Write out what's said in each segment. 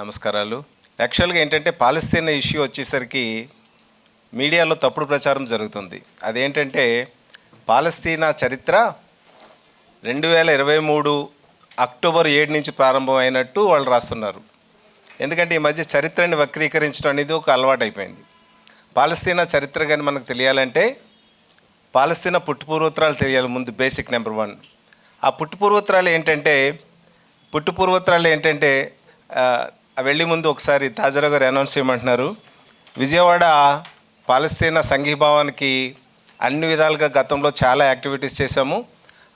నమస్కారాలు. యాక్చువల్గా ఏంటంటే పాలస్తీనా ఇష్యూ వచ్చేసరికి మీడియాలో తప్పుడు ప్రచారం జరుగుతుంది. అదేంటంటే పాలస్తీనా చరిత్ర రెండు వేల ఇరవై మూడు అక్టోబర్ ఏడు నుంచి ప్రారంభమైనట్టు వాళ్ళు రాస్తున్నారు. ఎందుకంటే ఈ మధ్య చరిత్రని వక్రీకరించడం అనేది ఒక అలవాటు అయిపోయింది పాలస్తీనా చరిత్ర కానీ మనకు తెలియాలంటే పాలస్తీనా పుట్టుపూర్వోత్తరాలు తెలియాలి ముందు బేసిక్ నెంబర్ వన్. ఆ పుట్టుపూర్వోత్తరాలు ఏంటంటే పుట్టుపూర్వోత్తరాలు ఏంటంటే వెళ్ళి ముందు ఒకసారి తాజాగా గారు అనౌన్స్ చేయమంటున్నారు. విజయవాడ పాలస్తీనా సంఘీభావానికి అన్ని విధాలుగా గతంలో చాలా యాక్టివిటీస్ చేశాము.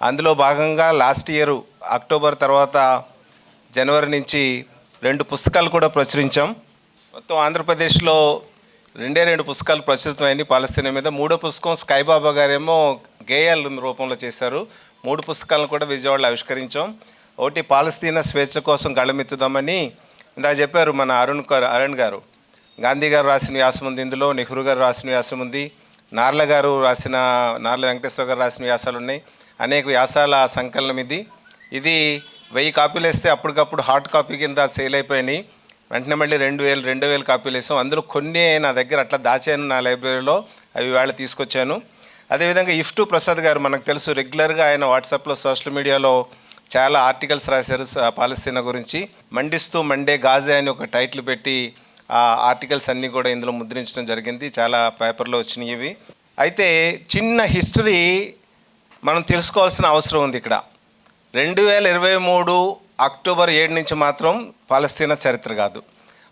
అందులో భాగంగా లాస్ట్ ఇయర్ అక్టోబర్ తర్వాత జనవరి నుంచి రెండు పుస్తకాలు కూడా ప్రచురించాం. మొత్తం ఆంధ్రప్రదేశ్లో రెండే రెండు పుస్తకాలు ప్రచురితమైంది పాలస్తీనా మీద. మూడో పుస్తకం స్కైబాబా గారేమో గేయాల రూపంలో చేశారు. మూడు పుస్తకాలను కూడా విజయవాడలో ఆవిష్కరించాం. ఒకటి పాలస్తీనా స్వేచ్ఛ కోసం గళమెత్తుదామని ఇందాక చెప్పారు మన అరుణ్ గారు అరుణ్ గారు. గాంధీ గారు రాసిన వ్యాసం ఉంది ఇందులో నెహ్రూ గారు రాసిన వ్యాసం ఉంది నార్ల గారు రాసిన నార్ల వెంకటేశ్వర గారు రాసిన వ్యాసాలు ఉన్నాయి. అనేక వ్యాసాల సంకలనం ఇది. ఇది వెయ్యి కాపీలు వేస్తే అప్పటికప్పుడు హార్డ్ కాపీ కింద సేల్ అయిపోయినాయి. వెంటనే మళ్ళీ రెండు వేలు రెండు వేలు కాపీలు వేసాం. అందులో కొన్ని నా దగ్గర అట్లా దాచాను నా లైబ్రరీలో అవి వేళ తీసుకొచ్చాను. అదేవిధంగా ఇఫ్టు ప్రసాద్ గారు మనకు తెలుసు రెగ్యులర్గా ఆయన వాట్సాప్లో సోషల్ మీడియాలో చాలా ఆర్టికల్స్ రాశారు పాలస్తీనా గురించి. మండిస్తూ మండే గాజే అని ఒక టైటిల్ పెట్టి ఆ ఆర్టికల్స్ అన్నీ కూడా ఇందులో ముద్రించడం జరిగింది. చాలా పేపర్లో వచ్చినాయి ఇవి. అయితే చిన్న హిస్టరీ మనం తెలుసుకోవాల్సిన అవసరం ఉంది ఇక్కడ. రెండు వేల ఇరవై మూడు అక్టోబర్ ఏడు నుంచి మాత్రం పాలస్తీనా చరిత్ర కాదు.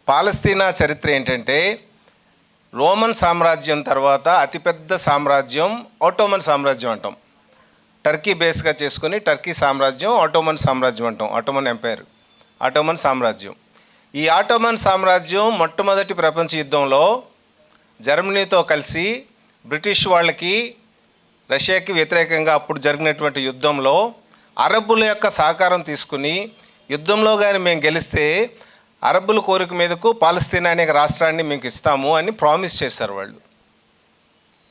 పాలస్తీనా చరిత్ర ఏంటంటే రోమన్ సామ్రాజ్యం తర్వాత అతిపెద్ద సామ్రాజ్యం ఆటోమన్ సామ్రాజ్యం అంటాం. టర్కీ బేస్గా చేసుకుని టర్కీ సామ్రాజ్యం ఆటోమన్ సామ్రాజ్యం అంటాం ఆటోమన్ ఎంపైర్. ఆటోమన్ సామ్రాజ్యం. ఈ ఆటోమన్ సామ్రాజ్యం మొట్టమొదటి ప్రపంచ యుద్ధంలో జర్మనీతో కలిసి బ్రిటిష్ వాళ్ళకి రష్యాకి వ్యతిరేకంగా అప్పుడు జరిగినటువంటి యుద్ధంలో అరబ్బుల యొక్క సహకారం తీసుకుని యుద్ధంలో కానీ మేము గెలిస్తే అరబ్బుల కోరిక మీదకు పాలస్తీనా అనే రాష్ట్రాన్ని మీకు ఇస్తాము అని ప్రామిస్ చేశారు వాళ్ళు.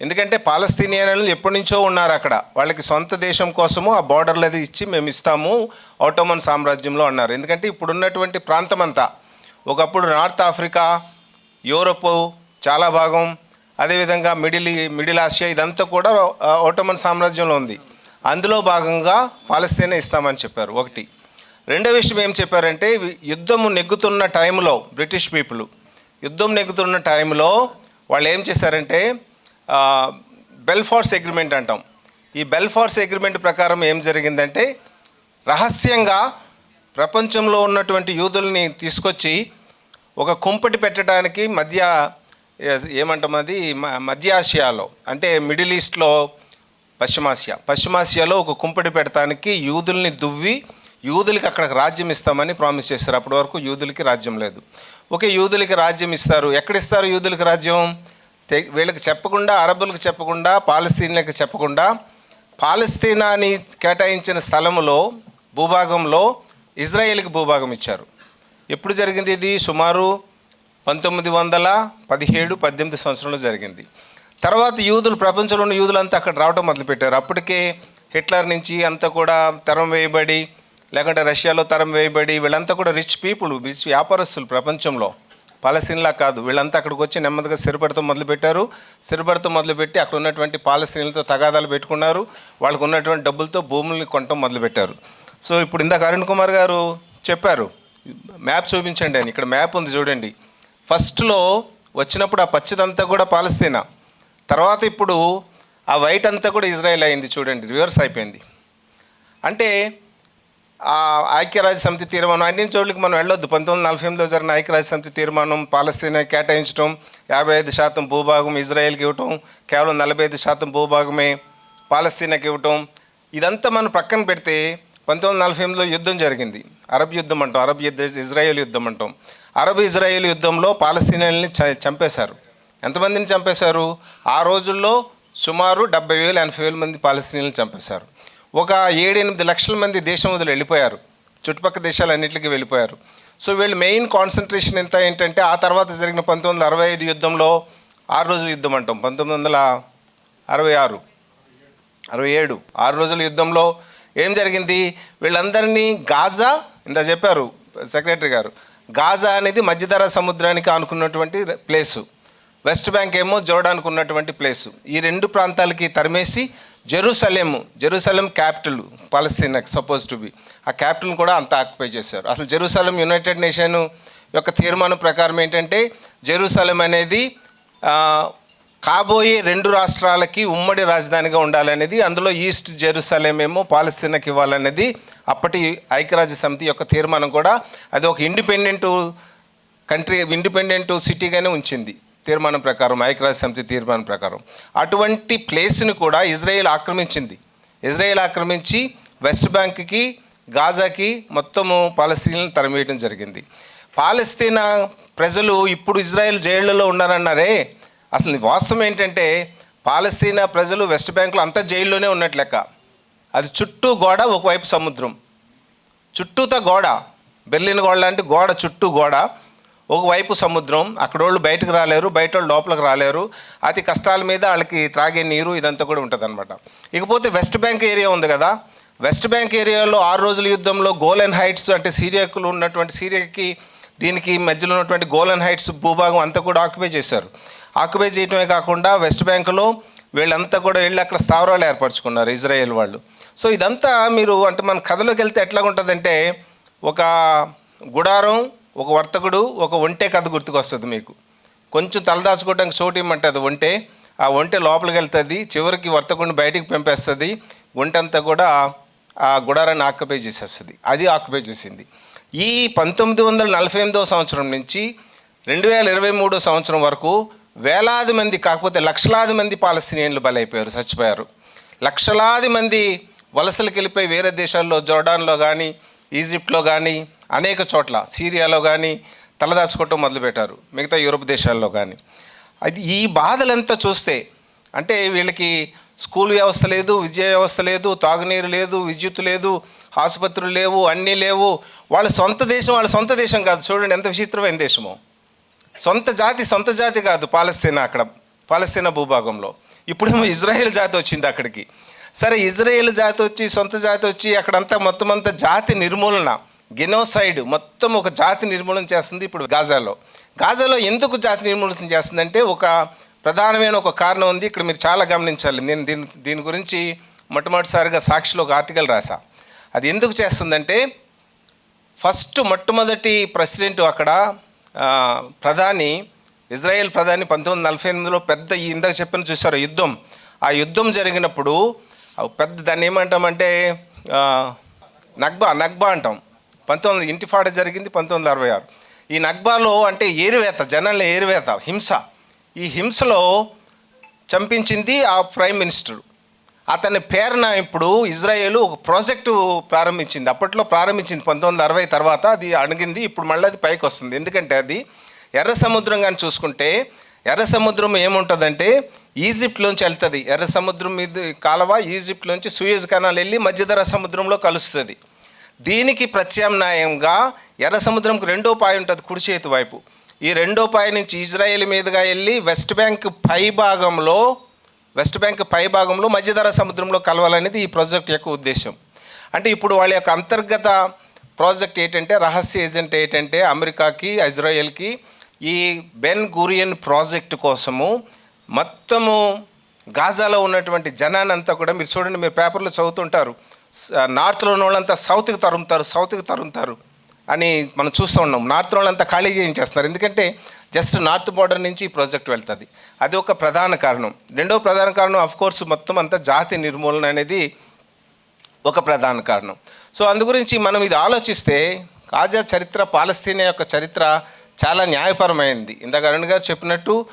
ఎందుకంటే పాలస్తీనియన్లు ఎప్పటి నుంచో ఉన్నారు అక్కడ. వాళ్ళకి సొంత దేశం కోసము ఆ బార్డర్లు అది ఇచ్చి మేము ఇస్తాము ఆటోమన్ సామ్రాజ్యంలో అన్నారు. ఎందుకంటే ఇప్పుడు ఉన్నటువంటి ప్రాంతం అంతా ఒకప్పుడు నార్త్ ఆఫ్రికా యూరప్ చాలా భాగం అదేవిధంగా మిడిల్ మిడిల్ ఆసియా ఇదంతా కూడా ఆటోమన్ సామ్రాజ్యంలో ఉంది. అందులో భాగంగా పాలస్తీనా ఇస్తామని చెప్పారు. ఒకటి. రెండో విషయం ఏం చెప్పారంటే యుద్ధము నెగ్గుతున్న టైంలో బ్రిటిష్ పీపుల్ యుద్ధం నెగ్గుతున్న టైంలో వాళ్ళు ఏం చేశారంటే బెల్ఫార్స్ అగ్రిమెంట్ అంటాం. ఈ బెల్ఫార్స్ అగ్రిమెంట్ ప్రకారం ఏం జరిగిందంటే రహస్యంగా ప్రపంచంలో ఉన్నటువంటి యూదుల్ని తీసుకొచ్చి ఒక కుంపటి పెట్టడానికి మధ్య ఏమంటాం అది మ- మధ్య ఆసియాలో అంటే మిడిల్ ఈస్ట్లో పశ్చిమాసియా. పశ్చిమాసియాలో ఒక కుంపటి పెడతానికి యూదుల్ని దువ్వి యూదులకి అక్కడికి రాజ్యం ఇస్తామని ప్రామిస్ చేశారు. అప్పటి వరకు యూదులకి రాజ్యం లేదు. ఓకే యూదులకి రాజ్యం ఇస్తారు. ఎక్కడ ఇస్తారు యూదులకి రాజ్యం? వీళ్ళకి చెప్పకుండా అరబులకు చెప్పకుండా పాలస్తీన్లకు చెప్పకుండా పాలస్తీనాని కేటాయించిన స్థలములో భూభాగంలో ఇజ్రాయేల్కి భూభాగం ఇచ్చారు. ఎప్పుడు జరిగింది ఇది? సుమారు పంతొమ్మిది వందల పదిహేడు పద్దెనిమిది సంవత్సరంలో జరిగింది. తర్వాత యూదులు ప్రపంచంలో ఉన్న యూదులంతా అక్కడ రావడం మొదలుపెట్టారు. అప్పటికే హిట్లర్ నుంచి అంతా కూడా తరం వేయబడి లేకుంటే రష్యాలో తరం వేయబడి వీళ్ళంతా కూడా రిచ్ పీపుల్ రిచ్ వ్యాపారస్తులు ప్రపంచంలో. పాలస్తీన్లా కాదు. వీళ్ళంతా అక్కడికి వచ్చి నెమ్మదిగా స్థిరపడతాం మొదలుపెట్టారు. స్థిరపడతాం మొదలుపెట్టి అక్కడ ఉన్నటువంటి పాలస్తీన్లతో తగాదాలు పెట్టుకున్నారు. వాళ్ళకు ఉన్నటువంటి డబ్బులతో భూముల్ని కొనటం మొదలుపెట్టారు. సో ఇప్పుడు ఇందాక అరుణ్ కుమార్ గారు చెప్పారు. మ్యాప్ చూపించండి అని. ఇక్కడ మ్యాప్ ఉంది చూడండి. ఫస్ట్లో వచ్చినప్పుడు ఆ పచ్చిదంతా కూడా పాలస్తీనా? తర్వాత ఇప్పుడు ఆ వైట్ అంతా కూడా ఇజ్రాయెల్ అయింది చూడండి. రివర్స్ అయిపోయింది. అంటే ఐక్యరాజ్య సమితి తీర్మానం అన్ని చోట్లకి మనం వెళ్ళొద్దు. పంతొమ్మిది వందల నలభై ఎనిమిదిలో జరిగిన ఐక్యరాజ్య సమితి తీర్మానం పాలస్తీనా కేటాయించడం యాభై ఐదు శాతం భూభాగం ఇజ్రాయెల్కి ఇవ్వటం కేవలం నలభై ఐదు శాతం భూభాగమే పాలస్తీనాకి ఇవ్వటం ఇదంతా మనం ప్రక్కన పెడితే పంతొమ్మిది వందల నలభై ఎనిమిదిలో యుద్ధం జరిగింది. అరబ్ యుద్ధం అంటాం అరబ్ యుద్ధ ఇజ్రాయెల్ యుద్ధం అంటాం. అరబ్ ఇజ్రాయెల్ యుద్ధంలో పాలస్తీనాల్ని చ చంపేశారు. ఎంతమందిని చంపేశారు? ఆ రోజుల్లో సుమారు డెబ్బై వేలు ఎనభై వేల మంది పాలస్తీనాలను చంపేశారు. ఒక ఏడెనిమిది లక్షల మంది దేశం వదిలి వెళ్ళిపోయారు. చుట్టుపక్కల దేశాలన్నింటికి వెళ్ళిపోయారు. సో వీళ్ళు మెయిన్ కాన్సన్ట్రేషన్ ఎంత ఏంటంటే ఆ తర్వాత జరిగిన పంతొమ్మిది వందల అరవై ఐదు యుద్ధంలో ఆరు రోజుల యుద్ధం అంటాం. పంతొమ్మిది వందల అరవై ఆరు అరవై ఏడు ఆరు రోజుల యుద్ధంలో ఏం జరిగింది? వీళ్ళందరినీ గాజా ఇంత చెప్పారు సెక్రటరీ గారు గాజా అనేది మధ్యధరా సముద్రానికి ఆనుకున్నటువంటి ప్లేసు. వెస్ట్ బ్యాంక్ ఏమో జోర్డాన్కు ఉన్నటువంటి ప్లేసు. ఈ రెండు ప్రాంతాలకి తరిమేసి జెరూసలేము జెరూసలేం క్యాపిటల్ పాలస్తీనాకి సపోజ్ టు బి ఆ క్యాపిటల్ని కూడా అంత ఆక్యుపై చేశారు. అసలు జెరూసలేం యునైటెడ్ నేషన్ యొక్క తీర్మానం ప్రకారం ఏంటంటే జెరూసలేం అనేది కాబోయే రెండు రాష్ట్రాలకి ఉమ్మడి రాజధానిగా ఉండాలనేది అందులో ఈస్ట్ జెరూసలేం ఏమో పాలస్తీనాకి ఇవ్వాలనేది అప్పటి ఐక్యరాజ్య సమితి యొక్క తీర్మానం కూడా. అది ఒక ఇండిపెండెంట్ కంట్రీ ఇండిపెండెంట్ సిటీగానే ఉంచింది. తీర్మానం ప్రకారం ఐక్యరాజ్య సమితి తీర్మానం ప్రకారం. అటువంటి ప్లేస్ని కూడా ఇజ్రాయెల్ ఆక్రమించింది. ఇజ్రాయెల్ ఆక్రమించి వెస్ట్ బ్యాంక్కి గాజాకి మొత్తము పాలస్తీన్లను తరిమేయడం జరిగింది. పాలస్తీనా ప్రజలు ఇప్పుడు ఇజ్రాయెల్ జైళ్ళలో ఉన్నారన్నారే? అసలు వాస్తవం ఏంటంటే పాలస్తీనా ప్రజలు వెస్ట్ బ్యాంక్లో అంతా జైల్లోనే ఉన్నట్టు లెక్క. అది చుట్టూ గోడ ఒకవైపు సముద్రం. చుట్టూత గోడ. బెర్లిన్ గోడ లాంటి గోడ చుట్టూ గోడ. ఒకవైపు సముద్రం అక్కడ వాళ్ళు బయటకు రాలేరు బయట వాళ్ళు లోపలికి రాలేరు. అతి కష్టాల మీద వాళ్ళకి త్రాగే నీరు ఇదంతా కూడా ఉంటుంది అనమాట ఇకపోతే వెస్ట్ బ్యాంక్ ఏరియా ఉంది కదా వెస్ట్ బ్యాంక్ ఏరియాలో ఆరు రోజుల యుద్ధంలో గోలెన్ హైట్స్ అంటే సీరియాకులు ఉన్నటువంటి సీరియాకి దీనికి మధ్యలో ఉన్నటువంటి గోలెన్ హైట్స్ భూభాగం అంతా కూడా ఆక్యుపై చేశారు. ఆక్యుపై చేయటమే కాకుండా వెస్ట్ బ్యాంకులో వీళ్ళంతా కూడా వెళ్ళి అక్కడ స్థావరాలు ఏర్పరచుకున్నారు ఇజ్రాయెల్ వాళ్ళు. సో ఇదంతా మీరు అంటే మన కథలోకి వెళ్తే ఎట్లా ఉంటుందంటే ఒక గుడారం ఒక వర్తకుడు ఒక ఒంటె కథ గుర్తుకొస్తుంది మీకు. కొంచెం తలదాచుకోవడానికి చోటు ఇమ్మంటుంది ఒంటే ఆ ఒంటె లోపలికి వెళ్తుంది చివరికి వర్తకుడిని బయటికి పంపేస్తుంది ఒంటంతా కూడా ఆ గుడారాన్ని ఆక్యుపై చేసేస్తుంది. అది ఆక్యుపై చేసింది. ఈ పంతొమ్మిది వందల నలభై ఎనిమిదవ సంవత్సరం నుంచి రెండు వేల ఇరవై మూడో సంవత్సరం వరకు వేలాది మంది కాకపోతే లక్షలాది మంది పాలస్తీనియన్లు బలైపోయారు చచ్చిపోయారు. లక్షలాది మంది వలసలకు వెళ్ళిపోయి వేరే దేశాల్లో జోర్డాన్లో కానీ ఈజిప్ట్లో కానీ అనేక చోట్ల సిరియాలో కానీ తలదాచుకోవటం మొదలుపెట్టారు. మిగతా యూరోప్ దేశాల్లో కానీ అది ఈ బాధలంతా చూస్తే అంటే వీళ్ళకి స్కూల్ వ్యవస్థ లేదు విద్యా వ్యవస్థ లేదు తాగునీరు లేదు విద్యుత్ లేదు ఆసుపత్రులు లేవు అన్నీ లేవు. వాళ్ళ సొంత దేశం వాళ్ళ సొంత దేశం కాదు. చూడండి ఎంత విచిత్రమైన దేశమో. సొంత జాతి సొంత జాతి కాదు పాలస్తీనా అక్కడ పాలస్తీనా భూభాగంలో. ఇప్పుడేమో ఇజ్రాయేల్ జాతి వచ్చింది అక్కడికి. సరే ఇజ్రాయేల్ జాతి వచ్చి సొంత జాతి వచ్చి అక్కడంతా మొత్తం అంతా జాతి నిర్మూలన. గెనోసైడ్ మొత్తం ఒక జాతి నిర్మూలన చేస్తుంది ఇప్పుడు గాజాలో. గాజాలో ఎందుకు జాతి నిర్మూలన చేస్తుందంటే ఒక ప్రధానమైన ఒక కారణం ఉంది. ఇక్కడ మీరు చాలా గమనించాలి. నేను దీని దీని గురించి మొట్టమొదటిసారిగా సాక్షిలో ఒక ఆర్టికల్ రాసా అది ఎందుకు చేస్తుందంటే ఫస్ట్ మొట్టమొదటి ప్రెసిడెంట్ అక్కడ ప్రధాని ఇజ్రాయెల్ ప్రధాని పంతొమ్మిది వందల నలభై ఎనిమిదిలో పెద్ద ఈ ఇందాక చెప్పిన చూసారు యుద్ధం. ఆ యుద్ధం జరిగినప్పుడు పెద్ద దాన్ని ఏమంటామంటే నగ్బా నగ్బా అంటాం. పంతొమ్మిది ఇంటిఫాడ జరిగింది పంతొమ్మిది అరవై ఆరు. ఈ నగ్బాలో అంటే ఏరువేత జనాల ఏరువేత హింస. ఈ హింసలో చంపించింది ఆ ప్రైమ్ మినిస్టర్. అతని పేరున ఇప్పుడు ఇజ్రాయేల్ ఒక ప్రాజెక్టు ప్రారంభించింది. అప్పట్లో ప్రారంభించింది పంతొమ్మిది అరవై తర్వాత అది అణిగింది ఇప్పుడు మళ్ళీ అది పైకి వస్తుంది. ఎందుకంటే అది ఎర్ర సముద్రం కానీ చూసుకుంటే ఎర్ర సముద్రం ఏముంటుందంటే ఈజిప్ట్లోంచి వెళ్తుంది ఎర్ర సముద్రం మీద కాలవ ఈజిప్ట్లోంచి సూయజ్ కెనాల్ వెళ్ళి మధ్యధర సముద్రంలో కలుస్తుంది. దీనికి ప్రత్యామ్నాయంగా ఎర్ర సముద్రంకు రెండో పాయ ఉంటుంది కుడి చేతి వైపు. ఈ రెండో పాయ నుంచి ఇజ్రాయెల్ మీదుగా వెళ్ళి వెస్ట్ బ్యాంక్ పై భాగంలో వెస్ట్ బ్యాంక్ పై భాగంలో మధ్యధర సముద్రంలో కలవాలనేది ఈ ప్రాజెక్ట్ యొక్క ఉద్దేశం. అంటే ఇప్పుడు వాళ్ళ యొక్క అంతర్గత ప్రాజెక్ట్ ఏంటంటే రహస్య ఏజెంట్ ఏంటంటే అమెరికాకి ఇజ్రాయెల్కి ఈ బెన్ గురియన్ ప్రాజెక్ట్ కోసము మొత్తము గాజాలో ఉన్నటువంటి జనాన్ని అంతా కూడా మీరు చూడండి మీరు పేపర్లో చదువుతుంటారు. నార్త్లో ఉన్న వాళ్ళంతా సౌత్కి తరుముతారు సౌత్కి తరుముతారు అని మనం చూస్తూ ఉన్నాం. నార్త్ వాళ్ళంతా ఖాళీ చేయించేస్తున్నారు. ఎందుకంటే జస్ట్ నార్త్ బార్డర్ నుంచి ఈ ప్రాజెక్ట్ వెళ్తుంది. అది ఒక ప్రధాన కారణం. రెండో ప్రధాన కారణం అఫ్ కోర్స్ మొత్తం అంతా జాతి నిర్మూలన అనేది ఒక ప్రధాన కారణం. సో అందు గురించి మనం ఇది ఆలోచిస్తే కాజా చరిత్ర పాలస్తీనా యొక్క చరిత్ర చాలా న్యాయపరమైనది ఇందాక అరుణ్ గారు చెప్పినట్టు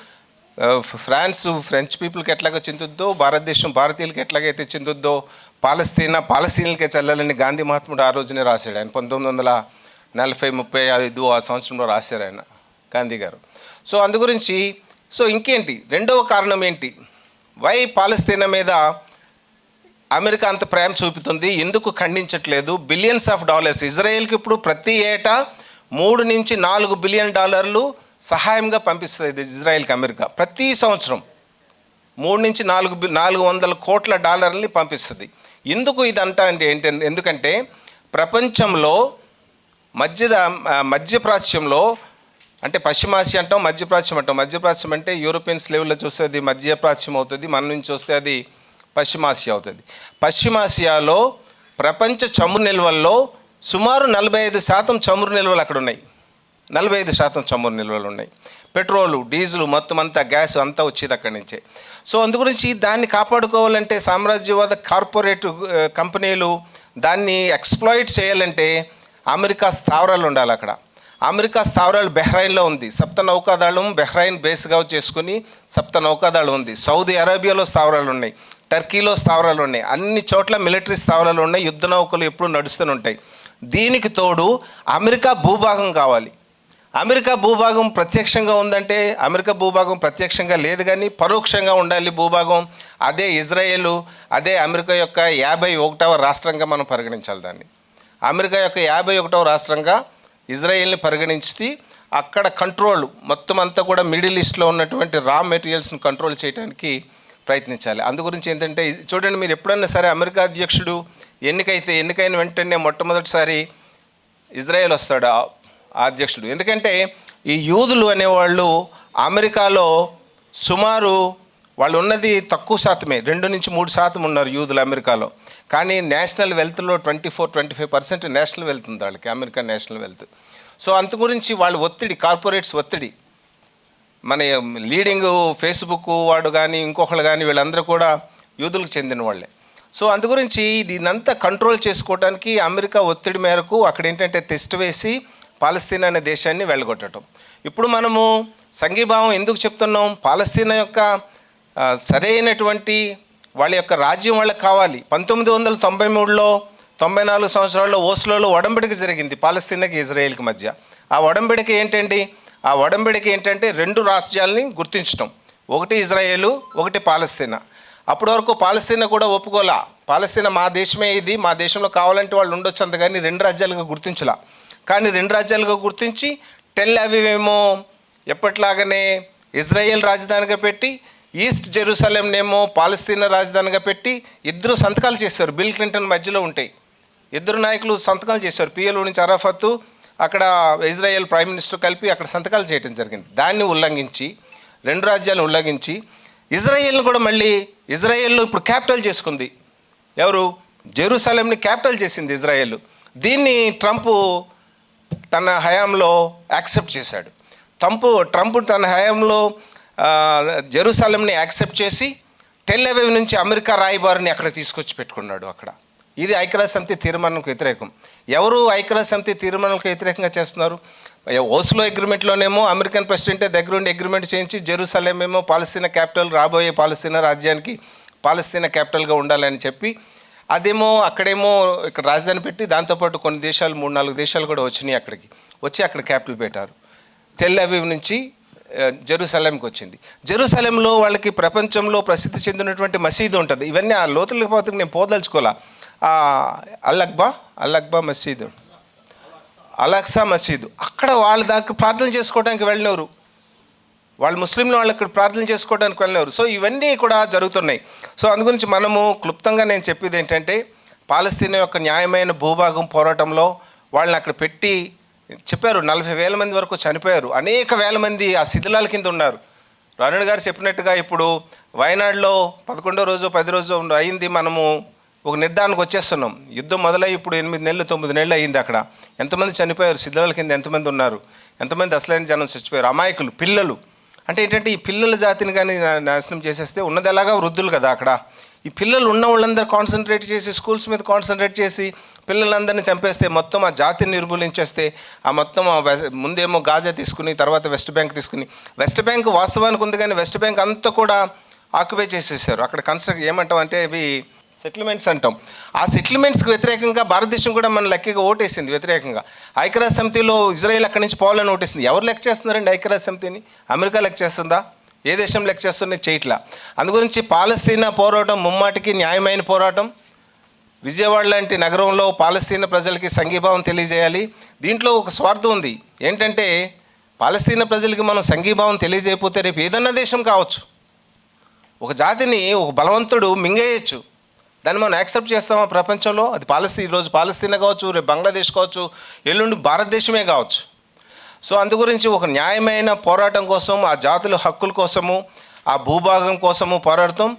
ఫ్రాన్స్ ఫ్రెంచ్ పీపుల్కి ఎట్లాగో చెందుద్దో భారతదేశం భారతీయులకి ఎట్లాగైతే చెందుద్దో పాలస్తీనా పాలస్తీన్లకే చల్లాలని గాంధీ మహాత్ముడు ఆ రోజునే రాశాడు ఆయన. పంతొమ్మిది వందల నలభై ముప్పై ఐదు ఆ సంవత్సరంలో రాశారు ఆయన గాంధీ గారు. సో అందు గురించి సో ఇంకేంటి? రెండవ కారణం ఏంటి? వై పాలస్తీనా మీద అమెరికా అంత ప్రేమ చూపుతుంది ఎందుకు ఖండించట్లేదు? Billions of dollars. ఇజ్రాయెల్కి ఇప్పుడు ప్రతి ఏటా మూడు నుంచి నాలుగు బిలియన్ డాలర్లు సహాయంగా పంపిస్తుంది ఇది ఇజ్రాయెల్కి అమెరికా. ప్రతి సంవత్సరం మూడు నుంచి నాలుగు బి- నాలుగు వందల కోట్ల డాలర్లని పంపిస్తుంది. ఎందుకు ఇదంతా అంటే ఏంటి ఎందుకంటే ప్రపంచంలో మధ్య మధ్యప్రాచ్యంలో అంటే పశ్చిమాసియా అంటాం మధ్యప్రాచ్యం అంటాం. మధ్యప్రాచ్యం అంటే యూరోపియన్స్ లెవెల్లో చూస్తే అది మధ్యప్రాచ్యం అవుతుంది మన నుంచి వస్తే అది పశ్చిమాసియా అవుతుంది. పశ్చిమాసియాలో ప్రపంచ చమురు నిల్వల్లో సుమారు నలభై ఐదు శాతం చమురు నిల్వలు అక్కడ ఉన్నాయి నలభై ఐదు శాతం చమురు నిల్వలు ఉన్నాయి. పెట్రోలు డీజిల్ మొత్తం అంతా గ్యాస్ అంతా వచ్చేది అక్కడి నుంచే. సో అందుగురించి దాన్ని కాపాడుకోవాలంటే సామ్రాజ్యవాద కార్పొరేట్ కంపెనీలు దాన్ని ఎక్స్ప్లాయిట్ చేయాలంటే అమెరికా స్థావరాలు ఉండాలి అక్కడ. అమెరికా స్థావరాలు బెహ్రైన్లో ఉంది. సప్త నౌకాదళం బెహ్రైన్ బేస్గా చేసుకుని సప్త నౌకాదళం ఉంది. సౌదీ అరేబియాలో స్థావరాలు ఉన్నాయి. టర్కీలో స్థావరాలు ఉన్నాయి. అన్ని చోట్ల మిలిటరీ స్థావరాలు ఉన్నాయి. యుద్ధ నౌకలు ఎప్పుడు నడుస్తూనే ఉంటాయి. దీనికి తోడు అమెరికా భూభాగం కావాలి. అమెరికా భూభాగం ప్రత్యక్షంగా ఉందంటే అమెరికా భూభాగం ప్రత్యక్షంగా లేదు కానీ పరోక్షంగా ఉండాలి భూభాగం. అదే ఇజ్రాయేలు అదే అమెరికా యొక్క యాభై ఒకటవ రాష్ట్రంగా మనం పరిగణించాలి దాన్ని. అమెరికా యొక్క యాభై ఒకటవ రాష్ట్రంగా ఇజ్రాయెల్ని పరిగణించి అక్కడ కంట్రోల్ మొత్తం అంతా కూడా మిడిల్ ఈస్ట్లో ఉన్నటువంటి రా మెటీరియల్స్ని కంట్రోల్ చేయడానికి ప్రయత్నించాలి. అందు గురించి ఏంటంటే చూడండి మీరు ఎప్పుడన్నా సరే అమెరికా అధ్యక్షుడు ఎన్నికైతే ఎన్నికైన వెంటనే మొట్టమొదటిసారి ఇజ్రాయెల్ వస్తాడు? అధ్యక్షుడు ఎందుకంటే ఈ యూదులు అనేవాళ్ళు అమెరికాలో సుమారు వాళ్ళు ఉన్నది తక్కువ శాతమే రెండు నుంచి మూడు శాతం ఉన్నారు యూదులు అమెరికాలో. కానీ national వెల్త్లో twenty four twenty five percent national wealth ఉంది వాళ్ళకి అమెరికా నేషనల్ వెల్త్. సో అందు గురించి వాళ్ళు ఒత్తిడి కార్పొరేట్స్ ఒత్తిడి. మన లీడింగ్ ఫేస్బుక్ వాడు కానీ ఇంకొకళ్ళు కానీ వీళ్ళందరూ కూడా యూదులకు చెందిన వాళ్ళే. సో అందు గురించి దీనంతా కంట్రోల్ చేసుకోవడానికి అమెరికా ఒత్తిడి మేరకు అక్కడ ఏంటంటే టెస్ట్ వేసి పాలస్తీనా అనే దేశాన్ని వెళ్ళగొట్టడం. ఇప్పుడు మనము సంఘీభావం ఎందుకు చెప్తున్నాం? పాలస్తీనా యొక్క సరైనటువంటి వాళ్ళ యొక్క రాజ్యం వాళ్ళకి కావాలి. పంతొమ్మిది వందల తొంభై మూడులో తొంభై నాలుగు సంవత్సరాల్లో ఓస్లోలో ఒడంబడిక జరిగింది పాలస్తీనాకి ఇజ్రాయెల్కి మధ్య. ఆ ఒడంబడిక ఏంటండి? ఆ ఒడంబడిక ఏంటంటే రెండు రాష్ట్రాలని గుర్తించడం ఒకటి ఇజ్రాయేలు ఒకటి పాలస్తీనా. అప్పటి వరకు పాలస్తీనా కూడా ఒప్పుకోలా. పాలస్తీనా మా దేశమే ఇది మా దేశంలో కావాలంటే వాళ్ళు ఉండొచ్చు అంత కానీ రెండు రాజ్యాలుగా గుర్తించలా. కానీ రెండు రాజ్యాలుగా గుర్తించి టెల్ అవివేమో ఎప్పట్లాగానే ఇజ్రాయెల్ రాజధానిగా పెట్టి ఈస్ట్ జెరూసలేంనేమో పాలస్తీనా రాజధానిగా పెట్టి ఇద్దరు సంతకాలు చేశారు. బిల్ క్లింటన్ మధ్యలో ఉంటాయి. ఇద్దరు నాయకులు సంతకాలు చేశారు. పిఎల్ నుంచి అరాఫత్ అక్కడ ఇజ్రాయెల్ ప్రైమ్ మినిస్టర్ కలిపి అక్కడ సంతకాలు చేయడం జరిగింది. దాన్ని ఉల్లంఘించి రెండు రాజ్యాలను ఉల్లంఘించి ఇజ్రాయెల్ని కూడా మళ్ళీ ఇజ్రాయెల్ ఇప్పుడు క్యాపిటల్ చేసుకుంది. ఎవరు? జెరూసలేంని క్యాపిటల్ చేసింది ఇజ్రాయెల్. దీన్ని ట్రంప్ తన హయాంలో యాక్సెప్ట్ చేశాడు. ట్రంప్ ట్రంప్ తన హయాంలో జెరూసలంని యాక్సెప్ట్ చేసి టెల్ అవీవ్ నుంచి అమెరికా రాయబారిని అక్కడ తీసుకొచ్చి పెట్టుకున్నాడు అక్కడ. ఇది ఐక్యరాజ్య సమితి వ్యతిరేకం. ఎవరు ఐక్యరాజ్య సమితి వ్యతిరేకంగా చేస్తున్నారు? ఓస్లో అగ్రిమెంట్లోనేమో అమెరికన్ ప్రెసిడెంటే దగ్గరుండి అగ్రిమెంట్ చేయించి జెరూసలేం ఏమో పాలస్తీనా క్యాపిటల్ రాబోయే పాలస్తీనా రాజ్యానికి పాలస్తీనా క్యాపిటల్గా ఉండాలని చెప్పి అదేమో అక్కడేమో ఇక్కడ రాజధాని పెట్టి దాంతోపాటు కొన్ని దేశాలు మూడు నాలుగు దేశాలు కూడా వచ్చినాయి అక్కడికి. వచ్చి అక్కడ క్యాపిటల్ పెట్టారు. టెల్ అవీవ్ నుంచి జెరూసలేంకి వచ్చింది. జెరూసలేంలో వాళ్ళకి ప్రపంచంలో ప్రసిద్ధి చెందినటువంటి మసీదు ఉంటుంది. ఇవన్నీ ఆ లోతులకి పోతే నేను పోదలుచుకోవాలా ఆ, అల్ అక్బా అల్ అక్బా మసీదు. అలక్సా మసీదు. అక్కడ వాళ్ళ దాకా ప్రార్థన చేసుకోవడానికి వెళ్ళినవారు వాళ్ళు ముస్లింలు వాళ్ళు ఇక్కడ ప్రార్థన చేసుకోవడానికి వెళ్ళారు సో ఇవన్నీ కూడా జరుగుతున్నాయి. సో అందు గురించి మనము క్లుప్తంగా నేను చెప్పేది ఏంటంటే పాలస్తీనా యొక్క న్యాయమైన భూభాగం పోరాటంలో వాళ్ళని అక్కడ పెట్టి చెప్పారు. నలభై వేల మంది వరకు చనిపోయారు. అనేక వేల మంది ఆ శిథిలాల కింద ఉన్నారు. రాణుడు గారు చెప్పినట్టుగా ఇప్పుడు వయనాడులో పదకొండో రోజు పది రోజు అయింది మనము ఒక నిర్ధారణకు వచ్చేస్తున్నాం. యుద్ధం మొదలై ఇప్పుడు ఎనిమిది నెలలు తొమ్మిది నెలలు అయింది అక్కడ. ఎంతమంది చనిపోయారు? శిథిలాల కింద ఎంతమంది ఉన్నారు? ఎంతమంది అసలైన జనం చచ్చిపోయారు? అమాయకులు పిల్లలు. అంటే ఏంటంటే ఈ పిల్లల జాతిని కానీ నాశనం చేసేస్తే ఉన్నది ఎలాగా వృద్ధులు కదా అక్కడ. ఈ పిల్లలు ఉన్న వాళ్ళందరూ కాన్సన్ట్రేట్ చేసి స్కూల్స్ మీద కాన్సన్ట్రేట్ చేసి పిల్లలందరినీ చంపేస్తే మొత్తం ఆ జాతిని నిర్మూలించేస్తే ఆ మొత్తం ఆ ముందేమో గాజా తీసుకుని తర్వాత వెస్ట్ బ్యాంక్ తీసుకుని వెస్ట్ బ్యాంక్ వాస్తవానికి ఉంది కానీ వెస్ట్ బ్యాంక్ అంతా కూడా ఆక్యుపై చేసేసారు. అక్కడ కన్స్ట్రక్ట్ ఏమంటాం అంటే ఇవి సెటిల్మెంట్స్ అంటాం. ఆ సెటిల్మెంట్స్కి వ్యతిరేకంగా భారతదేశం కూడా మన లెక్కగా ఓటేసింది వ్యతిరేకంగా. ఐక్యరాజ్య సమితిలో ఇజ్రాయెల్ అక్కడి నుంచి పోవాలని ఓటేసింది. ఎవరు లెక్క చేస్తున్నారండి ఐక్యరాజ్య సమితిని అమెరికా లెక్క చేస్తుందా? ఏ దేశం లెక్క చేస్తుంది చేయట్లా. అందుగురించి పాలస్తీనా పోరాటం ముమ్మాటికి న్యాయమైన పోరాటం. విజయవాడ లాంటి నగరంలో పాలస్తీనా ప్రజలకి సంఘీభావం తెలియజేయాలి. దీంట్లో ఒక స్వార్థం ఉంది. ఏంటంటే పాలస్తీనా ప్రజలకి మనం సంఘీభావం తెలియజేయకపోతే రేపు ఏదన్నా దేశం కావచ్చు. ఒక జాతిని ఒక బలవంతుడు మింగేయచ్చు. దాన్ని మనం యాక్సెప్ట్ చేస్తామా ప్రపంచంలో? అది పాలస్తీ ఈరోజు పాలస్తీనా కావచ్చు రేపు బంగ్లాదేశ్ కావచ్చు ఎల్లుండి భారతదేశమే కావచ్చు. సో అందు గురించి ఒక న్యాయమైన పోరాటం కోసం ఆ జాతుల హక్కుల కోసము ఆ భూభాగం కోసము పోరాడతాం.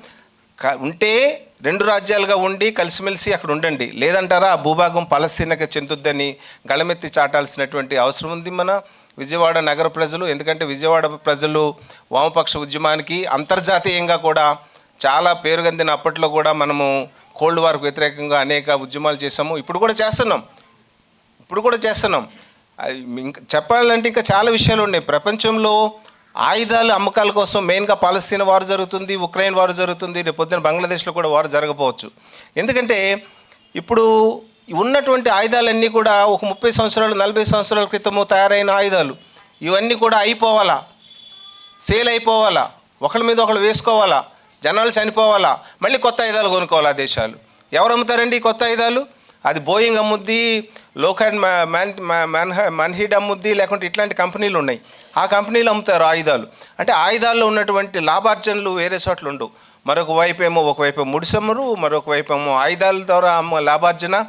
క- ఉంటే రెండు రాజ్యాలుగా ఉండి కలిసిమెలిసి అక్కడ ఉండండి. లేదంటారా ఆ భూభాగం పలస్తీనకి చెందుద్దని గళమెత్తి చాటాల్సినటువంటి అవసరం ఉంది మన విజయవాడ నగర ప్రజలు. ఎందుకంటే విజయవాడ ప్రజలు వామపక్ష ఉద్యమానికి అంతర్జాతీయంగా కూడా చాలా పేరుగందిన అప్పట్లో కూడా మనము కోల్డ్ వార్కు వ్యతిరేకంగా అనేక ఉద్యమాలు చేసాము ఇప్పుడు కూడా చేస్తున్నాం. ఇప్పుడు కూడా చేస్తున్నాం. ఇంకా చెప్పాలంటే ఇంకా చాలా విషయాలు ఉన్నాయి. ప్రపంచంలో ఆయుధాలు అమ్మకాల కోసం మెయిన్గా పాలస్తీన్ వారు జరుగుతుంది ఉక్రెయిన్ వారు జరుగుతుంది రేపు పొద్దున బంగ్లాదేశ్లో కూడా వారు జరగపోవచ్చు ఎందుకంటే ఇప్పుడు ఉన్నటువంటి ఆయుధాలన్నీ కూడా ఒక ముప్పై సంవత్సరాలు నలభై సంవత్సరాల క్రితము తయారైన ఆయుధాలు. ఇవన్నీ కూడా అయిపోవాలా? సేల్ అయిపోవాలా? ఒకళ్ళ మీద ఒకళ్ళు వేసుకోవాలా? జనాలు చనిపోవాలా? మళ్ళీ కొత్త ఆయుధాలు కొనుక్కోవాలా దేశాలు? ఎవరు అమ్ముతారండి కొత్త ఆయుధాలు? అది బోయింగ్ అమ్ముద్ది లోకాన్ మ్యాన్ మ్యాన్ మన్హీడ్ అమ్ముద్ది లేకుంటే ఇట్లాంటి కంపెనీలు ఉన్నాయి. ఆ కంపెనీలు అమ్ముతారు ఆయుధాలు. అంటే ఆయుధాల్లో ఉన్నటువంటి లాభార్జనలు వేరే చోట్ల ఉండవు. మరొక వైపు ఏమో ఒకవైపు ముడిసమ్మరు మరొక వైపు ఏమో ఆయుధాల ద్వారా అమ్మ లాభార్జన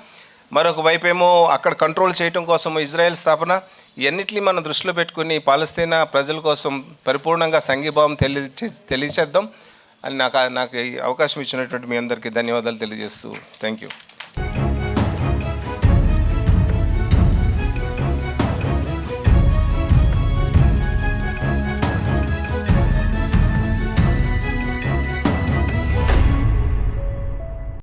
మరొక వైపు ఏమో అక్కడ కంట్రోల్ చేయడం కోసం ఇజ్రాయెల్ స్థాపన ఇవన్నిటిని మనం దృష్టిలో పెట్టుకుని పాలస్తీనా ప్రజల కోసం పరిపూర్ణంగా సంఘీభావం తెలియ తెలియచేద్దాం. అని నాకు నాకు ఈ అవకాశం ఇచ్చినటువంటి మీ అందరికీ ధన్యవాదాలు తెలియజేస్తూ థ్యాంక్ యూ